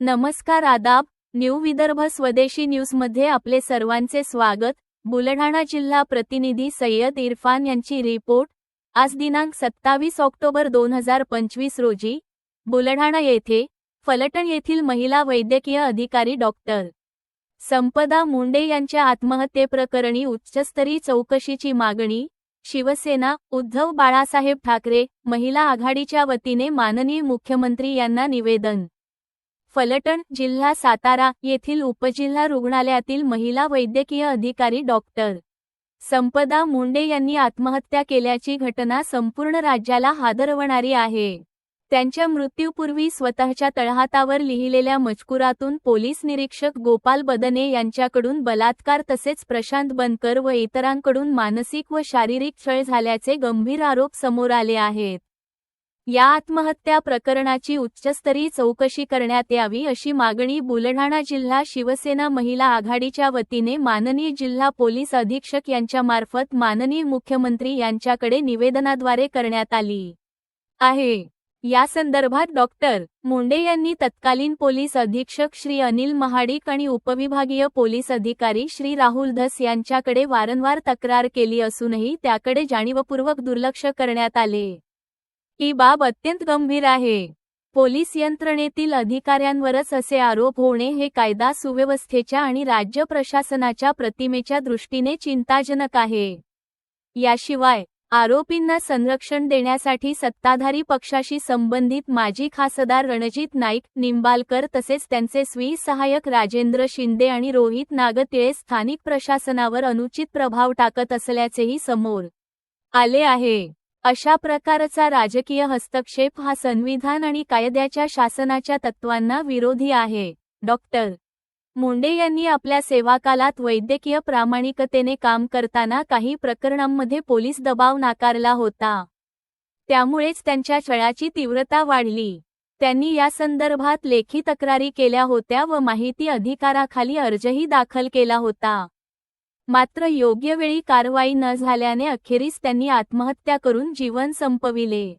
नमस्कार आदाब न्यू विदर्भ स्वदेशी न्यूजमध्ये आपले सर्वांचे स्वागत. बुलढाणा जिल्हा प्रतिनिधी सय्यद इरफान यांची रिपोर्ट. आज दिनांक सत्तावीस ऑक्टोबर दोन हजार पंचवीस रोजी बुलढाणा येथे फलटण येथील महिला वैद्यकीय अधिकारी डॉक्टर संपदा मुंडे यांच्या आत्महत्येप्रकरणी उच्चस्तरीय चौकशीची मागणी शिवसेना उद्धव बाळासाहेब ठाकरे महिला आघाडीच्या वतीने माननीय मुख्यमंत्री यांना निवेदन. फलटण जिल्हा सातारा येथील उपजिल्हा रुग्णालयातील महिला वैद्यकीय अधिकारी डॉक्टर संपदा मुंडे यांनी आत्महत्या केल्याची घटना संपूर्ण राज्याला हादरवणारी आहे. त्यांच्या मृत्यूपूर्वी स्वतःच्या तळहातावर लिहिलेल्या मजकुरातून पोलीस निरीक्षक गोपाल बदने यांच्याकडून बलात्कार तसेच प्रशांत बनकर व इतरांकडून मानसिक व शारीरिक छळ झाल्याचे गंभीर आरोप समोर आले आहेत. या आत्महत्या प्रकरणाची उच्चस्तरीय चौकशी करण्यात यावी अशी मागणी बुलढाणा जिल्हा शिवसेना महिला आघाडीच्या वतीने माननीय जिल्हा पोलीस अधीक्षक यांच्यामार्फत माननीय मुख्यमंत्री यांच्याकडे निवेदनाद्वारे करण्यात आली आहे. या संदर्भात डॉक्टर मुंडे यांनी तत्कालीन पोलीस अधीक्षक श्री अनिल महाडिक आणि उपविभागीय पोलीस अधिकारी श्री राहुल धस यांच्याकडे वारंवार तक्रार केली असूनही त्याकडे जाणीवपूर्वक दुर्लक्ष करण्यात आले. ही बाब अत्यंत गंभीर आहे. पोलीस यंत्रणेतील अधिकाऱ्यांवरच असे आरोप होणे हे कायदा सुव्यवस्थेच्या आणि राज्य प्रशासनाच्या प्रतिमेच्या दृष्टीने चिंताजनक आहे. याशिवाय आरोपींना संरक्षण देण्यासाठी सत्ताधारी पक्षाशी संबंधित माजी खासदार रणजित नाईक निंबालकर तसेच त्यांचे स्वी सहायक राजेंद्र शिंदे आणि रोहित नागतिळे स्थानिक प्रशासनावर अनुचित प्रभाव टाकत असल्याचेही समोर आले आहे. अशा प्रकारचा राजकीय हस्तक्षेप हा संविधान आणि कायद्याच्या शासनाच्या तत्वांना विरोधी आहे. डॉक्टर. मुंडे यांनी आपल्या सेवाकालात वैद्यकीय प्रामाणिकतेने काम करताना काही प्रकरणांमध्ये पोलीस दबाव नाकारला होता. त्यामुळेच त्यांच्या छळाची तीव्रता वाढली. त्यांनी या संदर्भात लेखी तक्रारी केल्या होत्या व माहिती अधिकाराखाली अर्जही दाखल केला होता. मात्र योग्य वेळी कारवाई न झाल्याने अखेरीस त्यांनी आत्महत्या करून जीवन संपविले.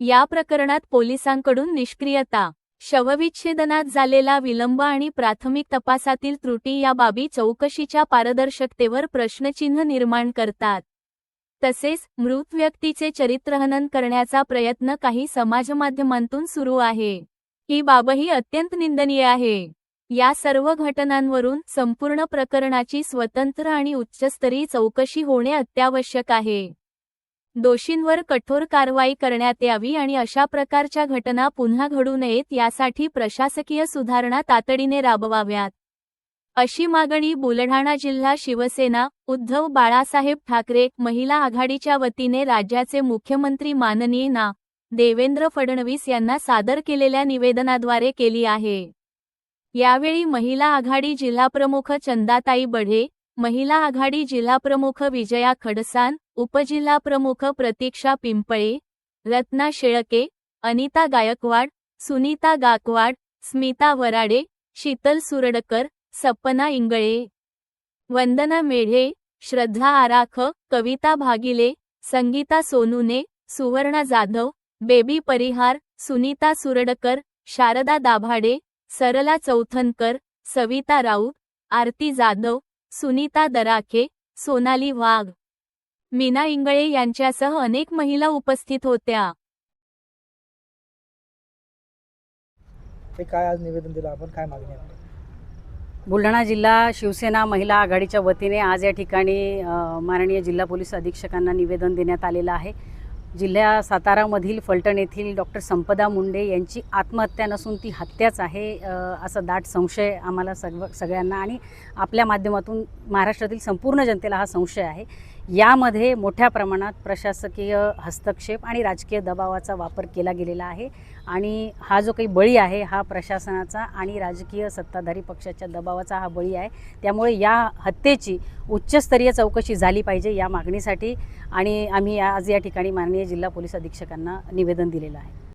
या प्रकरणात पोलिसांकडून निष्क्रियता शवविच्छेदनात झालेला विलंब आणि प्राथमिक तपासातील त्रुटी या बाबी चौकशीच्या पारदर्शकतेवर प्रश्नचिन्ह निर्माण करतात. तसेच मृत व्यक्तीचे चरित्रहनन करण्याचा प्रयत्न काही समाजमाध्यमांतून सुरू आहे. ही बाबही अत्यंत निंदनीय आहे. या सर्व घटनांवरून संपूर्ण प्रकरणाची स्वतंत्र आणि उच्चस्तरीय चौकशी होणे अत्यावश्यक आहे. दोषींवर कठोर कारवाई करण्यात यावी आणि अशा प्रकारच्या घटना पुन्हा घडू नयेत यासाठी प्रशासकीय सुधारणा तातडीने राबवाव्यात. अशी मागणी बुलढाणा जिल्हा शिवसेना उद्धव बाळासाहेब ठाकरे महिला आघाडीच्या वतीने राज्याचे मुख्यमंत्री माननीय ना. देवेंद्र फडणवीस यांना सादर केलेल्या निवेदनाद्वारे केली आहे. यावेळी महिला आघाडी जिल्हाप्रमुख चंदाताई बढे महिला आघाडी जिल्हाप्रमुख विजया खडसान उपजिल्हाप्रमुख प्रतीक्षा पिंपळे रत्ना शेळके अनिता गायकवाड सुनीता गाकवाड स्मिता वराडे शीतल सुरडकर सपना इंगळे. वंदना मेढे श्रद्धा आराख कविता भागिले संगीता सोनूने सुवर्णा जाधव बेबी परिहार सुनीता सुरडकर शारदा दाभाडे सरला चौथनकर सविता राऊत आरती जाधव सुनीता दराखे सोनाली वाघ. मीना इंगळे यांच्यासह अनेक महिला उपस्थित होत्या. ते काय आज निवेदन दिलं? आपण काय मागणी आहे? बुलढाणा जिल्हा शिवसेना महिला आघाडीच्या वतीने आज या ठिकाणी अ, माननीय जिल्हा पोलीस अधीक्षकांना निवेदन देण्यात आलेलं आहे. जिल्ह्या सातारामधील फलटण येथील डॉक्टर संपदा मुंडे यांची आत्महत्या नसून ती हत्याच आहे अ, असा दाट संशय आम्हाला सगळं सगळ्यांना आणि आपल्या माध्यमातून महाराष्ट्रातील संपूर्ण जनतेला हा संशय आहे. यामध्ये मोठ्या प्रमाणात प्रशासकीय हस्तक्षेप आणि राजकीय दबावाचा वापर केला गेलेला आहे. आणि हा जो काही बळी आहे हा प्रशासनाचा आणि राजकीय सत्ताधारी पक्षाच्या दबावाचा हा बळी आहे. त्यामुळे या हत्येची उच्चस्तरीय चौकशी झाली पाहिजे या मागणीसाठी आणि आम्ही आज या ठिकाणी माननीय जिल्हा पोलीस अधीक्षकांना निवेदन दिलेलं आहे.